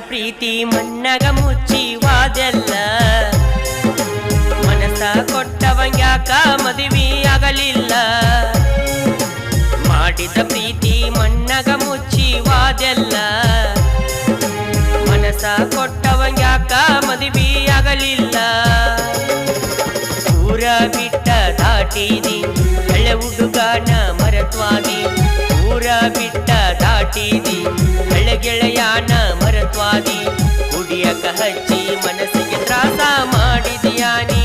ಪ್ರೀತಿ ಮಣ್ಣಗ ಮುಚ್ಚಿವಾದೆಲ್ಲ ಮನಸ ಕೊಟ್ಟವಂಗ್ಯಾಕ ಮದುವೆ ಆಗಲಿಲ್ಲ. ಮಾಡಿದ ಪ್ರೀತಿ ಮಣ್ಣಗ ಮುಚ್ಚಿವಾದೆಲ್ಲ ಮನಸ ಕೊಟ್ಟವಂಗ್ಯಾಕ ಮದುವೆ ಆಗಲಿಲ್ಲ. ಊರ ಬಿಟ್ಟ ದಾಟಿದಿ ಹಳೆ ಹುಡುಗನ ಮರತ್ವಾದಿ. ಊರ ಬಿಟ್ಟ ದಾಟಿದಿ ಹಳೆ ಗೆಳೆಯಾನ ಮರತ್ವಾದಿ. ಕುಡಿಯಕ ಹಚ್ಚಿ ಮನಸ್ಸಿಗೆ ತ್ರಾಸ ಮಾಡಿದ್ಯಾನಿ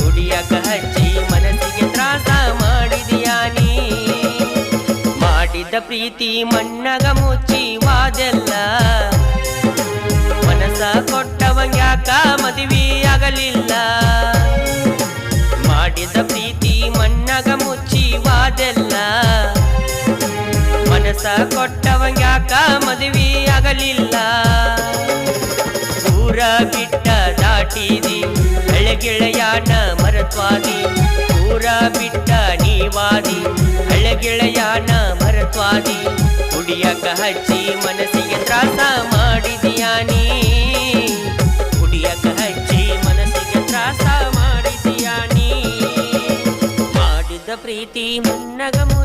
ಕುಡಿಯಕ ಹಚ್ಚಿ ಮನಸ್ಸಿಗೆ ತ್ರಾಸ ಮಾಡಿದ್ಯಾನಿ ಮಾಡಿದ ಪ್ರೀತಿ ಮಣ್ಣಗ ಮುಚ್ಚಿ ವಾದೆಲ್ಲ. ಮನಸ ಕೊಟ್ಟವಂಗ್ಯಾಕ ಮದುವೆ ಆಗಲಿಲ್ಲ ಮನಸ ಕೊಟ್ಟವಂಗ್ಯಾಕ ಮದುವೆ ಆಗಲಿಲ್ಲ. ಊರ ಬಿಟ್ಟ ದಾಟಿದಿ, ಹಳೆಗೆಳೆಯನ ಮರತ್ವಾದಿ. ಊರ ಬಿಟ್ಟ ನೀವಾದಿ, ಹಳೆಗೆಳೆಯನ ಮರತ್ವಾದಿ. ಕುಡಿಯಕ ಹಚ್ಚಿ ಮನಸ್ಸಿಗೆ ತ್ರಾಸ ಮಾಡಿದ್ಯಾನಿ ಕುಡಿಯಕ ಹಚ್ಚಿ ಮನಸ್ಸಿಗೆ ತ್ರಾಸ ಮಾಡಿದ್ಯಾನಿ ಮಾಡಿದ ಪ್ರೀತಿ ಮುನ್ನಗಮು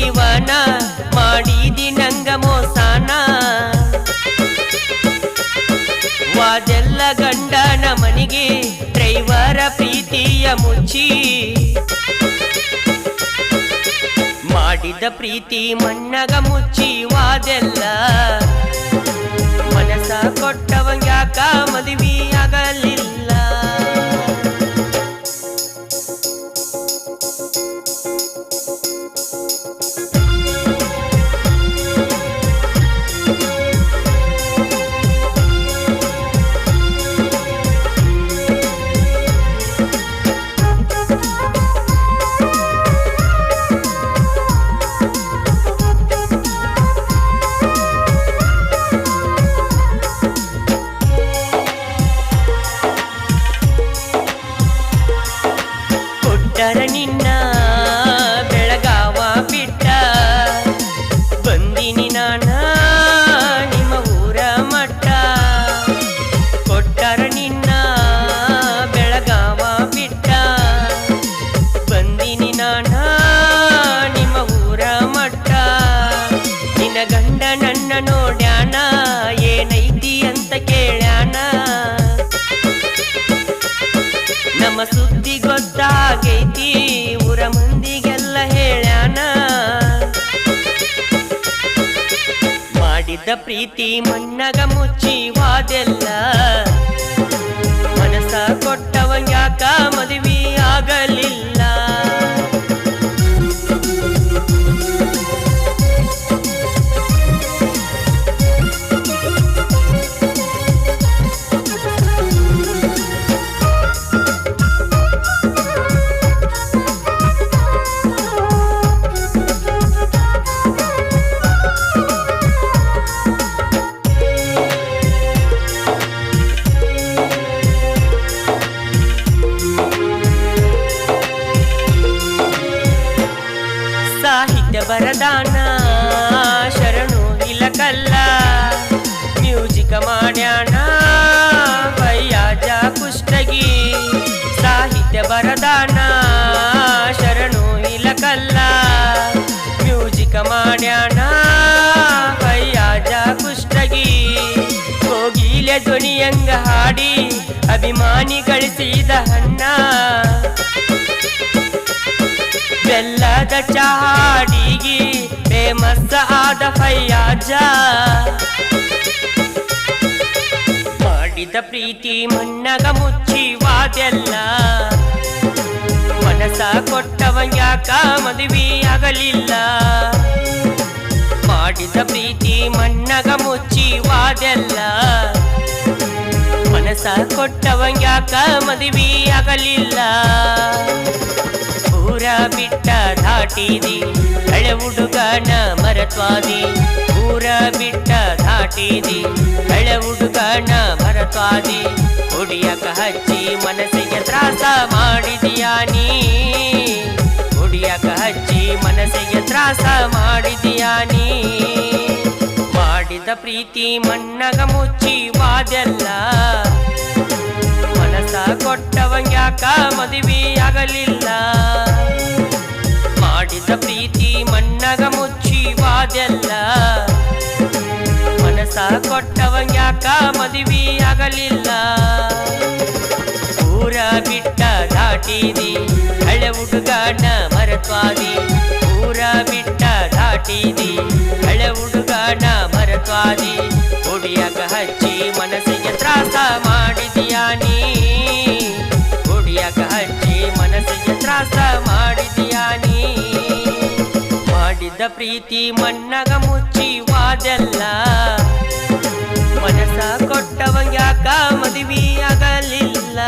ಜೀವನ ಮಾಡಿದಿ ನಂಗ ಮೋಸಾನ. ವಾದೆಲ್ಲ ಗಂಡನ ಮನೆಗೆ ಡ್ರೈವರ ಪ್ರೀತಿಯ ಮುಚ್ಚಿ. ಮಾಡಿದ ಪ್ರೀತಿ ಮಣ್ಣಗ ಮುಚ್ಚಿ ವಾದೆಲ್ಲ. ಮನಸ ಕೊಟ್ಟವಂಗ್ಯಾಕ ಮದುವೆ ನೋಡ್ಯಾನ? ಏನೈತಿ ಅಂತ ಕೇಳ್ಯಾನ? ನಮ್ಮ ಸುದ್ದಿ ಗೊತ್ತಾಗೈತಿ, ಊರ ಮಂದಿಗೆಲ್ಲ ಹೇಳ್ಯಾನ? ಮಾಡಿದ ಪ್ರೀತಿ ಮಣ್ಣಗ ಮುಚ್ಚಿ ವಾದೆಲ್ಲ ಮನಸ ಕೊಟ್ಟವಂಗ್ಯಾಕ ಮದುವೆ ಆಗಲಿಲ್ಲ? ವರದಾನ ಶರಣು ಇಲಕಲ್ಲ. ಮ್ಯೂಜಿಕ ಮಾಡ್ಯಾಣ ವಯ್ಯಾಜ ಕುಷ್ಟಗಿ. ಸಾಹಿತ್ಯ ಬರದಾನ, ಶರಣು ಇಲಕಲ್ಲ. ಮ್ಯೂಜಿಕ ಮಾಡ್ಯಾಣ ವಯ್ಯಾಜ ಕುಷ್ಟಗಿ. ಹೋಗಿಲೆ ಧ್ವನಿಯಂಗ ಹಾಡಿ ಅಭಿಮಾನಿ ಗಳಿಸಿದ ಹಣ್ಣ. ಫೇಮಸ್ ಆದ ಫಯ್ಯಾಜ ಮಾಡಿದ ಪ್ರೀತಿ ಮಣ್ಣಗ ಮುಚ್ಚಿ ವಾದೆಲ್ಲ ಮನಸ ಕೊಟ್ಟವ ಯಾಕ ಮದುವೆ ಆಗಲಿಲ್ಲ ಮಾಡಿದ ಪ್ರೀತಿ ಮಣ್ಣಗ ಮುಚ್ಚಿ ವಾದೆಲ್ಲ ಮನಸ ಕೊಟ್ಟವ ಯಾಕ ಮದುವೆ ಊರ ಬಿಟ್ಟ ದಾಟಿದಿ ಹಳೆ ಹುಡುಗನ ಮರತ್ವಾದಿ. ಊರ ಬಿಟ್ಟ ದಾಟಿದಿ ಹಳೆ ಹುಡುಗನ ಮರತ್ವಾದಿ. ಹುಡಿಯಕ ಹಚ್ಚಿ ಮನಸ್ಸಿಗೆ ತ್ರಾಸ ಮಾಡಿದೀಯಾ ನೀ? ಹುಡಿಯಕ ಹಚ್ಚಿ ಮನಸ್ಸಿಗೆ ತ್ರಾಸ ಮಾಡಿದೀಯಾ ನೀ? ಮಾಡಿದ ಪ್ರೀತಿ ಮಣ್ಣಗ ಮುಚ್ಚಿ ವಾದೆಲ್ಲ ಮನಸ ಕೊಟ್ಟವಂಗ್ಯಾಕ ಮದುವೆಯಾಗಲಿಲ್ಲ. ಮಾಡಿದ ಪ್ರೀತಿ ಮಣ್ಣಗ ಮುಚ್ಚಿ ವಾದೆಲ್ಲ ಮನಸ ಕೊಟ್ಟವಂಗ್ಯಾಕ ಮದುವೆಯಾಗಲಿಲ್ಲ. ಊರ ಬಿಟ್ಟ ದಾಟಿದಿ, ಹಳೆ ಹುಡುಗನ ಮರತ್ವಾದಿ ಊರ ಬಿಟ್ಟ ದಾಟಿದಿ ಇದ್ದ ಪ್ರೀತಿ ಮಣ್ಣಗ ಮುಚ್ಚಿವಾದೆಲ್ಲ. ಮನಸ ಕೊಟ್ಟವ ಯಾಕ ಮದುವೆಯಾಗಲಿಲ್ಲ?